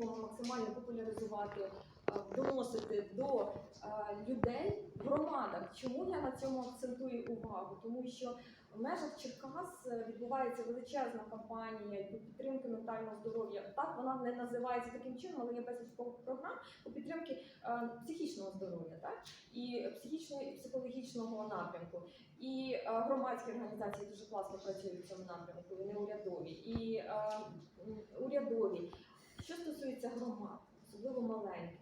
його максимально популяризувати, е, доносити до е, людей в громадах. Чому я на цьому акцентую увагу? Тому що в межах Черкас е, відбувається величезна кампанія по підтримки ментального здоров'я. Так вона не називається таким чином, але є безліч програм по підтримки е, психічного здоров'я, так і психічного і психологічного напрямку. І е, громадські організації дуже класно працюють в цьому напрямку, і неурядові, і стосується громад, особливо маленьких,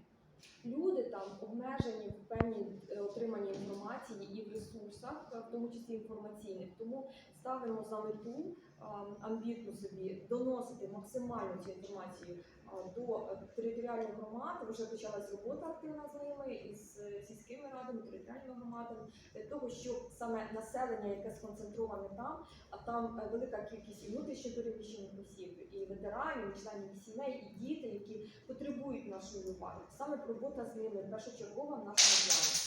люди там обмежені в певній е, отриманні інформації і в ресурсах, е, в тому числі інформаційних. Тому ставимо за мету е, амбітну собі доносити максимально цю інформацію до територіальних громад. Вже почалась робота активна з ними із сільськими радами, територіальними громадами для того, щоб саме населення, яке сконцентроване там, а там велика кількість і внутрішньо переміщених осіб, і ветеранів, і членів сімей, і діти, які потребують нашої уваги. Саме робота з ними першочергова в нашому плані.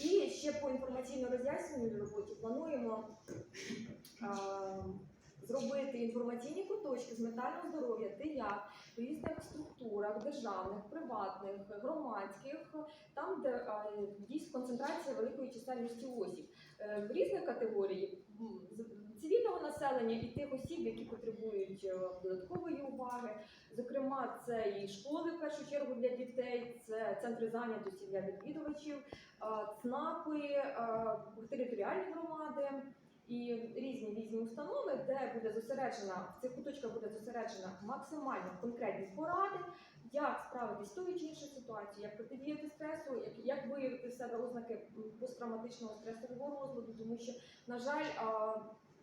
І ще по інформаційно-роз'яснювальній роботі плануємо а, зробити інформаційні куточки з ментального здоров'я, де як в різних структурах, державних, приватних, громадських, там, де а, дійсно концентрація великої чисельності осіб Е, в різних цивільного населення і тих осіб, які потребують е, додаткової уваги. Зокрема, це і школи в першу чергу для дітей, це центри зайнятості для відвідувачів, е, ЦНАПи, е, територіальні громади. І різні різні установи, де буде зосереджена в цих куточках буде зосереджена максимально конкретні поради, як справитись з тою чи іншою ситуацією, як протидіяти стресу, як, як виявити в себе ознаки посттравматичного стресового розладу, тому що, на жаль,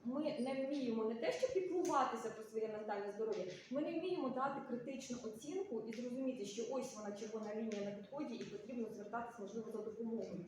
ми не вміємо не те, що піклуватися про своє ментальне здоров'я, ми не вміємо дати критичну оцінку і зрозуміти, що ось вона червона лінія на підході, і потрібно звертатися можливо за допомогою.